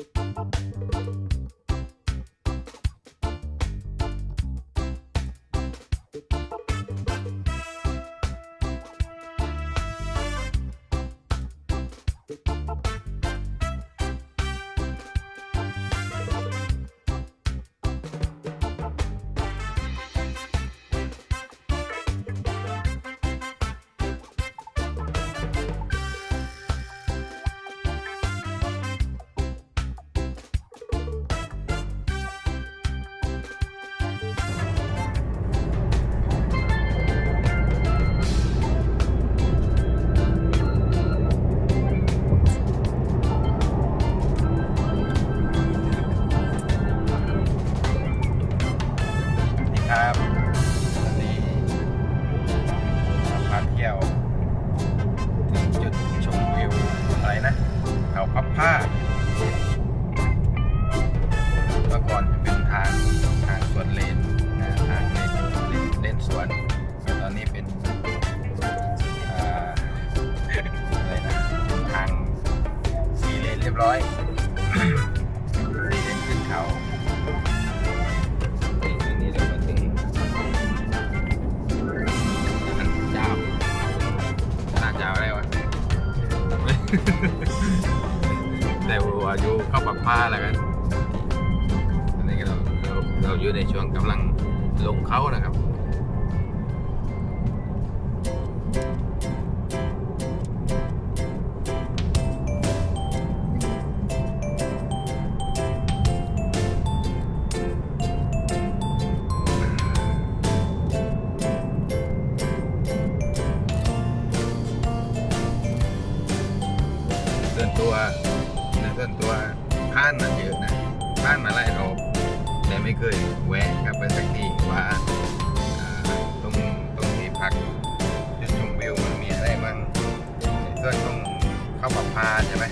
นี่ รียบร้อยสี่เลนขึ้นเขานี่ตอนนี้เรามาถึงเจ้าหน้าเจ้าอะไรวะ แต่ว่าอยู่เข้าปักผ้าแล้วกันตอนนี้เราเราเราอยู่ในช่วงกำลังลงเขานะครับ ผ่านมาเยอะนะผ่านมาหลายรอบแต่ไม่เคยแวะกลับไปสักทีว่าอ่าตรงตรงที่พักจุดชมวิวมันมีอะไรบ้างส่วนของเข้าปับพาใช่ไหม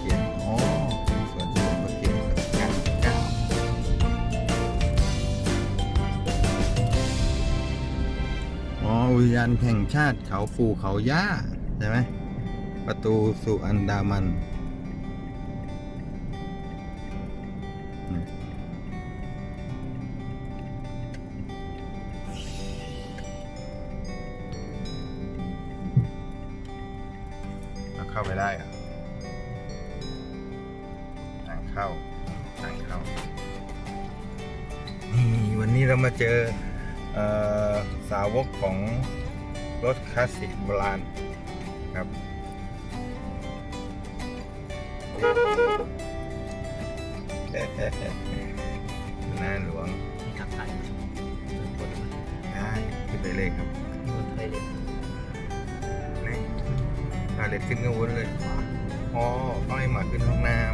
เกียรติอ๋อสวนเฉลิมพระเกียรติรัชกาลที่เก้าอ๋ออุทยานแห่งชาติเขาฟูเขาย่าใช่ไหมประตูสู่อันดามันเราเข้าไปได้อะ เข้าทางเข้านี่วันนี้เรามาเจอเออสาวกของรถคลาสสิกโบราณครับหน้าหลวงที่ทำไทยคนได้ขึ้นไปเลยครับคนไทยเลยนี่พาเล็ดขึ้นข้างบนเลย อ๋อต้องให้หมาขึ้นห้องน้ำ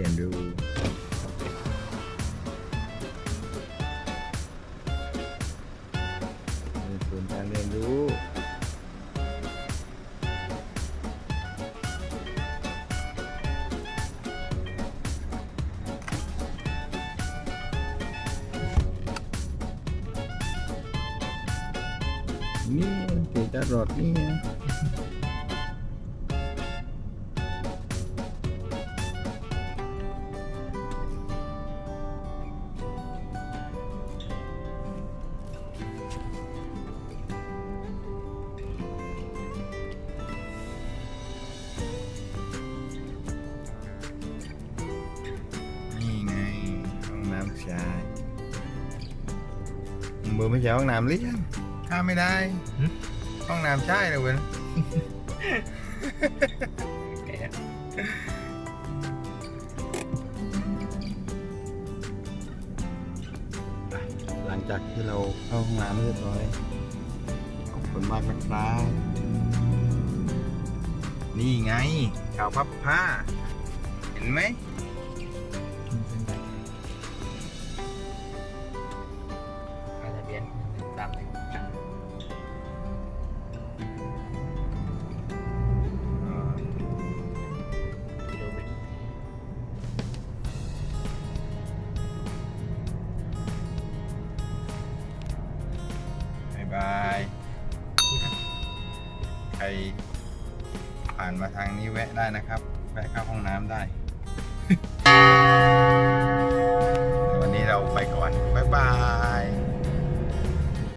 รียนรู้เป็นศูนย์การเรียนรู้นี่เกิดจรอดนี่ เบอร์ไม่ใช่ห้องน้ำเลี้ยงข้ามไม่ได้ ห้องน้ำชายเลยเว้ยแกะหลังจากที่เราเข้าห้องน้ำเรียบร้อย ขอบคุณมากนะครับนี่ไงข่าวพับผ้า เห็นไหม ครผ่านมาทางนี้แวะได้นะครับ แวะเข้าห้องน้ำได้ วันนี้เราไปก่อน บ๊ายบาย